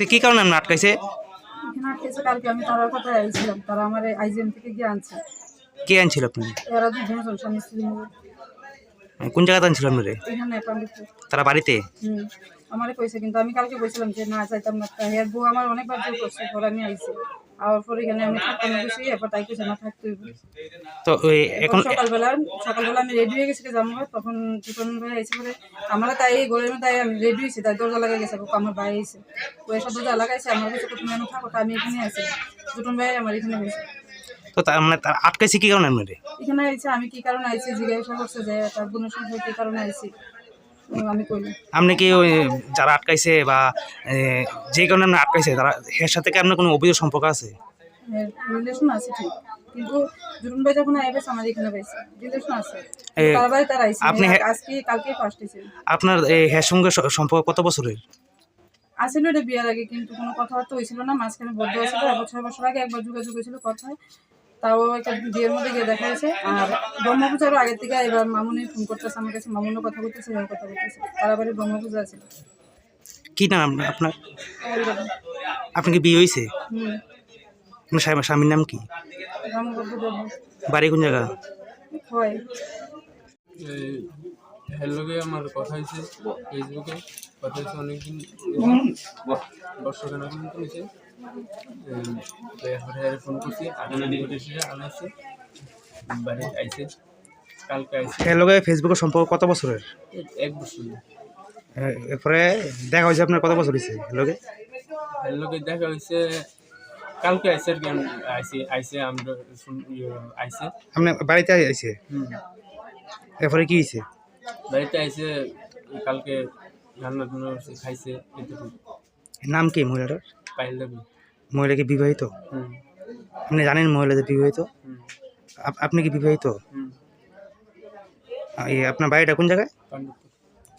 তো কি কারণে আমি আটকাইছে? কালকে আমি তারার কথায় আইছিলাম তারা আমার আইজিএম থেকে গিয়ে আনছে। কে আনছিল আপনি এরা দুজন স্বামী স্ত্রী কোন জায়গাতে আনছিলাম রে এখানে তারা বাড়িতে? হুম। আমারে কইছে কিন্তু আমি কালকে বলছিলাম যে না চাইতাম না। এর বউ আমার অনেকবার জোর করছে পরে আমি আইছি। আর পরে এখানে আমি থাকতাম গেছি এরপর তাই কইছে না থাকতে হইব। তো ওই এখন সকালবেলা সকালবেলা আমি রেডি হয়ে গেছি যাব তখন টিপন ভাই আইসি পরে আমরা তাই ঘরের মধ্যে আমি রেডি হয়েছি তাই দরজা লাগাই গেছে আমার ভাই আইসে ওই এসব দরজা লাগাইছে আমার কাছে তুমি আমি থাকো আমি এখানে আছি দুটন ভাই আমার এখানে হয়েছে। তো তার মানে তার আটকাইছে কি কারণে এখানে আইছে আমি কি কারণে আইছি জিজ্ঞাসা করছে যে তার বোনের সঙ্গে কি কারণে আইছি। আমি কইলাম। আপনি কি ওই যারা আটকাইছে বা যে কারণে আপনি আটকাইছে তারা এর সাথে কি আপনার কোনো অভিযোগ সম্পর্ক আছে? রিলেশন আছে ঠিক। কিন্তু জুরুন ভাই যখন আইবে আমার এখানে পাইছে। রিলেশন আছে। এ, তার আইছে। আপনি আজকে কালকে ফার্স্ট আপনার হের সঙ্গে সম্পর্ক কত বছরের? আসলে এটা বিয়ের আগে কিন্তু কোনো কথাবার্তা হয়েছিল না। মাঝখানে বদ্ধ হয়েছিল এক ছয় বছর আগে একবার যোগাযোগ হয়েছিল কথা তাও একটা বিয়ের মধ্যে গিয়ে দেখা যাচ্ছে আর ব্রহ্মপূজারও আগের থেকে এবার মামুনি ফোন করতেছে আমার কাছে। মামুনও কথা বলতেছে এবার কথা বলতেছে। তারা বাড়ি ব্রহ্মপূজা আছে। কি নাম আপনার- আপনার? আপনি কি বিয়ে হয়েছে আপনার স্বামীর নাম কি? বাড়ি কোন জায়গা? হয়। হ্যালোকে আমার কথা হয়েছে ফেসবুকে কথা হয়েছে অনেকদিন বর্ষখানা পর্যন্ত হয়েছে এরপরে ফোন করছি আগামী আনাইছে বাড়ি আইছে কালকে আইছে। ফেসবুকের সম্পর্ক কত বছরের? এক বছর এরপরে দেখা হয়েছে আপনার কত বছর হয়েছে লগে? হ্যালোকে দেখা হয়েছে কালকে কি আইসে আইসে আমরা শুন- ইয়ে, আইসে আপনি বাড়িতে আইছে? হুম। এরপরে কি হয়েছে? বাড়িতে আইসে কালকে রান্না টান্না করছে, খাইছে এটুকু নাম কি মহিলাটার? পাইল দেবে। মহিলা কি বিবাহিত? হুম। আপনি জানেন মহিলাদের বিবাহিত? হুম। আপ- আপনি কি বিবাহিত? হুম। এই আপনার বাড়িটা কোন জায়গায়? পাণ্ডব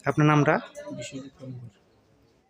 আপনার নামটা? বিশ্বজিৎ কর্মকার